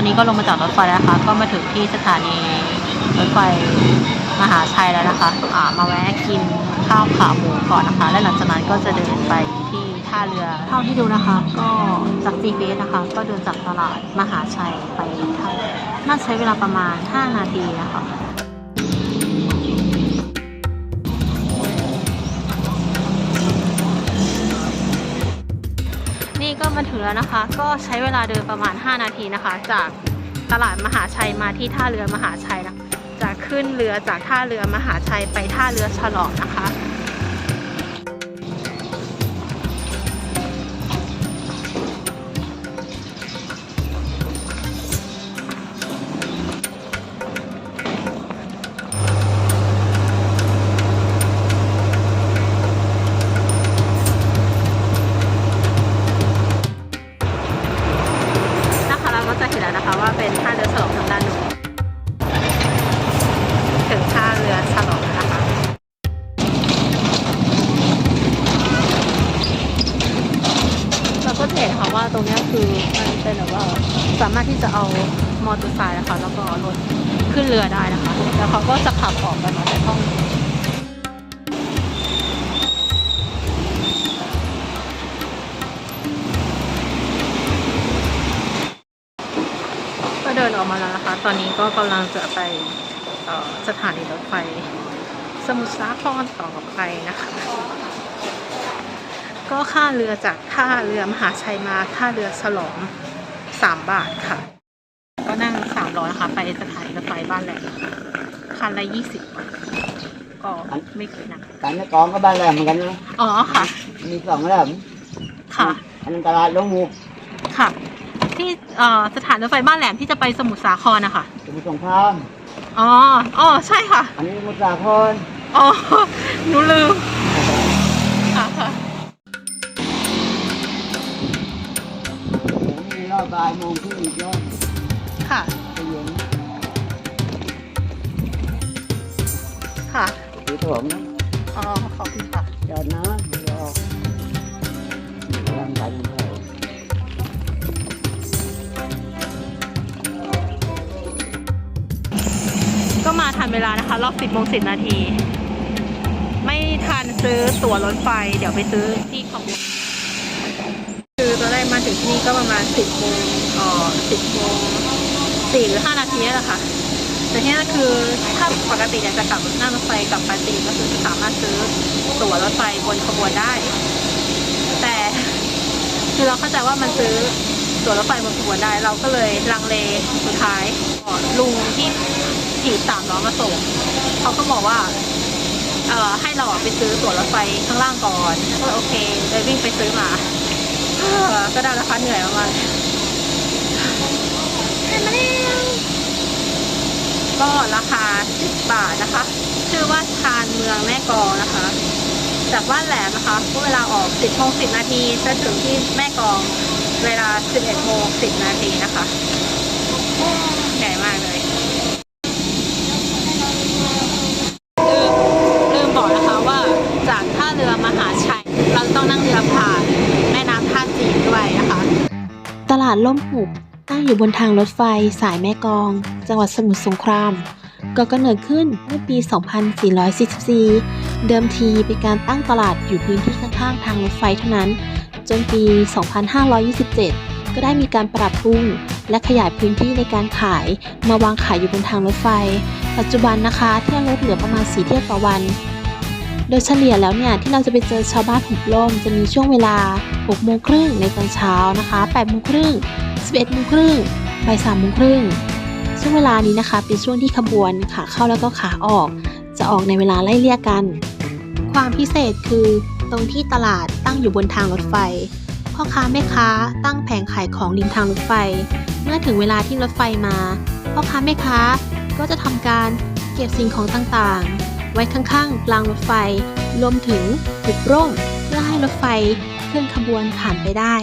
อนนี้ก็ลงมาจากรถไฟแล้วนะคะ ก็มาถึงที่สถานีรถไฟมหาชัยแล้วนะคะอ่ามาแวะกินข้าวขาหมูก่อนนะคะ และหลังจากนั้นก็จะเดินไปที่ท่าเรือ เท่าที่ดูนะคะ ก็จาก GPS นะคะ ก็เดินจากตลาดมหาชัยไปท่าเรือน่าใช้เวลาประมาณ 5 นาทีนะคะ มาถึงแล้วนะคะ ก็ใช้เวลาเดินประมาณ 5 นาทีนะคะ จากตลาดมหาชัยมาที่ท่าเรือมหาชัยนะจะขึ้นเรือจากท่าเรือมหาชัยไปท่าเรือฉลองนะคะนะคะ สามารถที่จะเอามอเตอร์ไซค์นะคะ แล้วก็รถขึ้นเรือได้นะคะ แล้วเขาก็จะขับออกกันมาจากห้องก็เดินออกมาแล้วนะคะ ตอนนี้ก็กำลังจะไปสถานีรถไฟสมุทรสาครต่อไปนะคะ ก็ค่าเรือจากท่าเรือมหาชัยมาท่าเรือฉลอง สามบาทค่ะ ก็นั่งสามร้อยนะคะไปสถานีรถไฟบ้านแหลมคันละยี่สิบบาทก็ไม่เคยนั่งการนักกองก็บ้านแหลมเหมือนกันนะอ๋อค่ะ มีสองแหลมค่ะ อันนั้นตลาดลงหมูค่ะ ที่เอ่อสถานรถไฟบ้านแหลมที่จะไปสมุทรสาครนะคะสมุทรสงครามอ๋ออ๋อใช่ค่ะ อันนี้สมุทรสาครอ๋อหนูลืม บบ่ายโมงที่อีกรอบค่ะ ไปเย็นค่ะสีถมนะอ๋อ ขอบคุณค่ะ จอดนะเดี๋ยวออกร่างกายมันเท่าก็มาทันเวลานะคะ รอบ 10โมง10 นาที ไม่ทันซื้อตั๋วรถไฟ เดี๋ยวไปซื้อที่ขบวนคือตอนแร ก็ประมาณ10โมงอ่อ10โมง4หรือ5นาทีนี่แหละค่ะแต่ที่นั่นคือถ้าปกติอยากจะกลับนั่งรถไฟกลับไปจีนก็คือสามารถซื้อตั๋วรถไฟบนขบวนได้ แต่คือเราเข้าใจว่ามันซื้อตั๋วรถไฟบนขบวนได้ เราก็เลยลังเลสุดท้ายลุงที่ขี่สามล้อมาส่งเขาก็บอกว่าเอ่อให้เราไปซื้อตั๋วรถไฟข้างล่างก่อนก็โอเคเลยวิ่งไปซื้อมา ก็ได้ราคาเหนื่อยมากๆเห็นมาแล้วก็ราคา 10 บาทนะคะ ชื่อว่าชานเมืองแม่กองนะคะ จากบ้านแหลมนะคะก็เวลาออก 10โมง10 นาทีจะถึงที่แม่กองเวลา 11โมง10 นาทีนะคะใหญ่มากเลย ลืมลืมบอกนะคะว่าจากท่าเรือมหาชัย เราต้องนั่งเรือผ่านแม่น้ำท่าจีนด้วยนะคะ ตลาดล่มหุบตั้งอยู่บนทางรถไฟสายแม่กอง จังหวัดสมุทรสงครามก่อกำเนิดขึ้นเมื่อปี 2444 เดิมทีเป็นการตั้งตลาดอยู่พื้นที่ข้างๆ ทางรถไฟเท่านั้น จนปี 2527 ก็ได้มีการปรับปรุงและขยายพื้นที่ในการขายมาวางขายอยู่บนทางรถไฟ ปัจจุบันนะคะเที่ยวรถเหลือประมาณ 4 เที่ยวต่อวัน โดยเฉลี่ยแล้วเนี่ยที่เราจะไปเจอชาวบ้านหุบล่มจะมีช่วงเวลา6โมงครึ่งในตอนเช้านะคะ8โมงครึ่ง11โมงครึ่งบ่าย3โมงครึ่งช่วงเวลานี้นะคะ เป็นช่วงที่ขบวนขาเข้าแล้วก็ขาออก จะออกในเวลาไล่เลี่ยกัน ความพิเศษคือตรงที่ตลาดตั้งอยู่บนทางรถไฟ พ่อค้าแม่ค้าตั้งแผงขายของริมทางรถไฟ เมื่อถึงเวลาที่รถไฟมา พ่อค้าแม่ค้าก็จะทำการเก็บก็บสิ่งของต่างๆ ไว้ข้างๆรางรถไฟ รวมถึงหุบร่มเพื่อให้รถไฟเคลื่อนขบวนผ่านไปได้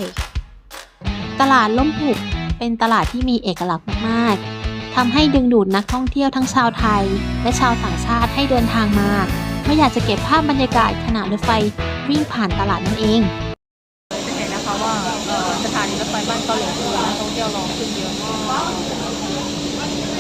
ตลาดล่มหุบเป็นตลาดที่มีเอกลักษณ์มากๆทำให้ดึงดูดนักท่องเที่ยวทั้งชาวไทย และชาวต่างชาติให้เดินทางมาเมื่อยากจะเก็บภาพบรรยากาศขณะรถไฟวิ่งผ่านตลาดนั่นเองจะเห็นนะคะว่าสถานีรถไฟบ้านเกาหลีนักท่องเที่ยวรอขึ้นเยอะมาก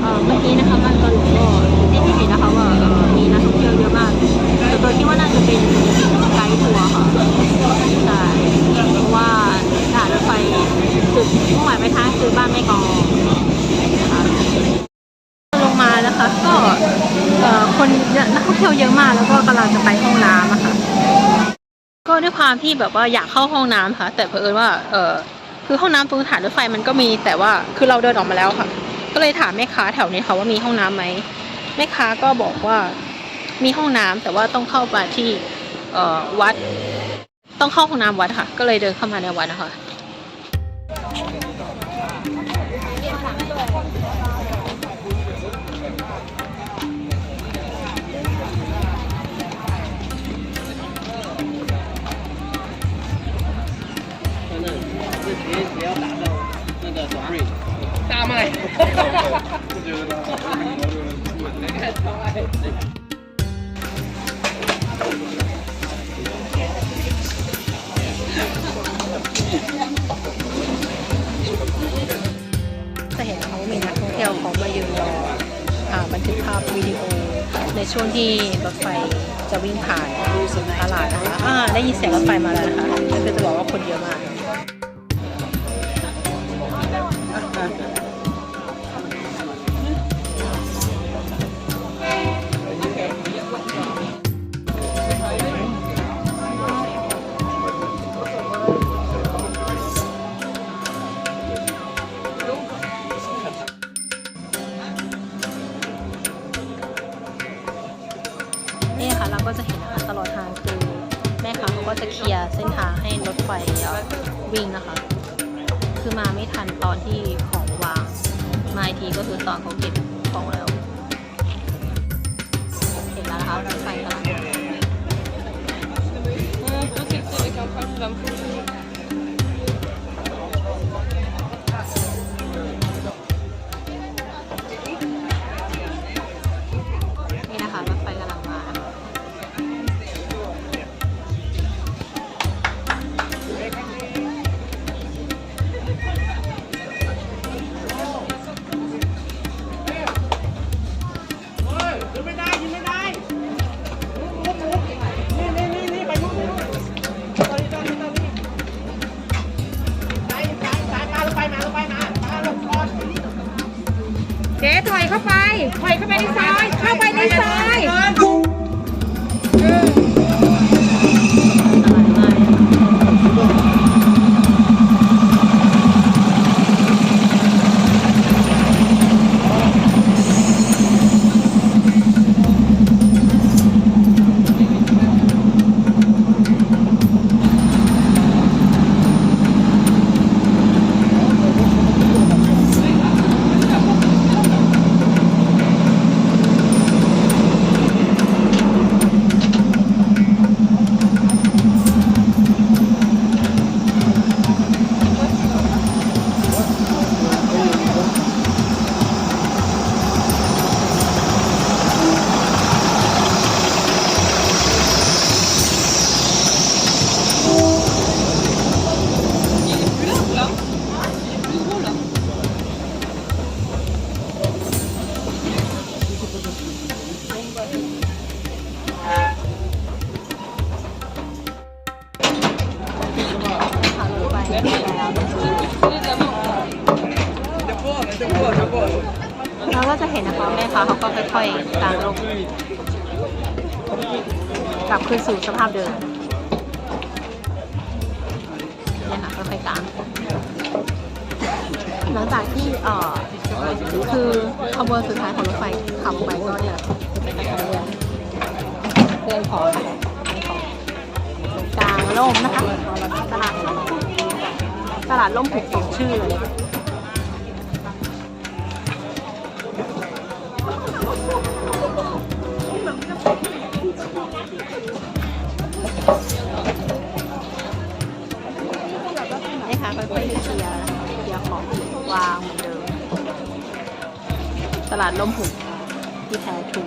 เอ่อเมื่อกี้นะคะบ้านเกาหลีก็ที่ที่เห็นนะคะว่าเอ่อมีนักท่องเที่ยวเยอะมากแต่ตัวที่ว่าน่าจะเป็นไกด์ทัวร์ค่ะใช่เพราะว่าสถานรถไฟจุดมุ่งหมายปลายทางคือบ้านแม่กลองนะคะลงมานะคะก็เอ่อคนเยอะนักท่องเที่ยวเยอะมากแล้วก็กำลังจะไปห้องน้ำอะค่ะ ก็ด้วย ความที่แบบว่าอยากเข้าห้องน้ำค่ะ แต่เผอิญว่าเออคือห้องน้ำตรงสถานรถไฟมันก็มี แต่ว่าคือเราเดินออกมาแล้วค่ะ ก็เลยถามแม่ค้าแถวนี้ค่ะว่ามีห้องน้ำไหมแม่ค้าก็บอกว่ามีห้องน้ำแต่ว่าต้องเข้ามาที่เออวัด ต้องเข้าห้องน้ำวัดค่ะ ก็เลยเดินเข้ามาในวัดนะคะ จะเห็นนะคะว่ามีนักท่องเที่ยวเขามายืนรออ่าบันทึกภาพวิดีโอ ในช่วงที่รถไฟจะวิ่งผ่านตลาดนะคะอ่าได้ยินเสียงรถไฟมาแล้วนะคะก็จะบอกว่าคนเยอะมาก นี่ค่ะเราก็จะเห็นนะคะตลอดทางคือ แม่ค้าเขาก็จะเคลียร์เส้นทางให้รถไฟวิ่งนะคะ มาไม่ทันตอนที่ของวาง มาทีก็คือตอนเขาเก็บของแล้วเห็นแล้วนะคะไฟกำลังนี่ คืนสู่สภาพเดิมเนี่ยค่ะค่อยๆกางหลังจากที่เอ่อคือขบวนสุดท้ายของรถไฟขับไปก็เนี่ยจะเป็นกระเรือนเรือนของของตรงกลางหัวล่มนะคะตลาดตลาดล่มผูกสองชื่อเลย นี่ค่ะค่อยๆเคลียร์เคลียร์ของวางเหมือนเดิม ตลาดล่มหุบที่แท้ทรู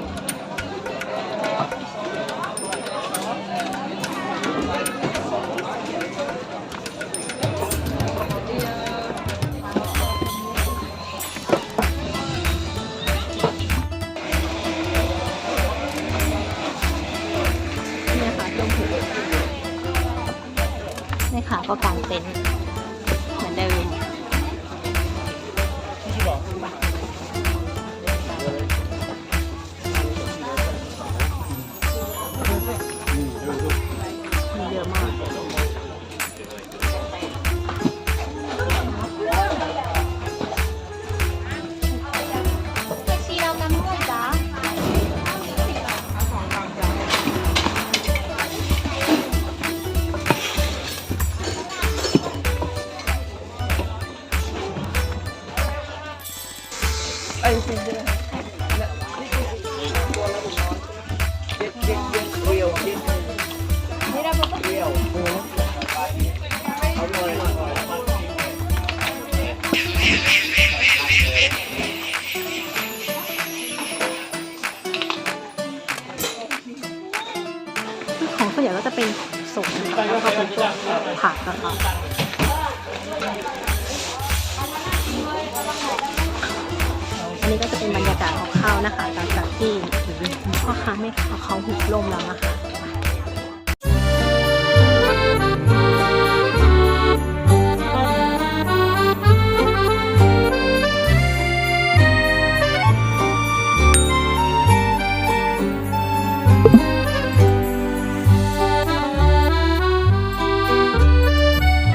ก็กางเต็นท์ ก็เป็นพวกผักนะคะอันนี้ก็จะเป็นบรรยากาศของข้าวนะคะหลังจากที่พ่อค้าแม่ค้าเขาหุบลมแล้วนะคะ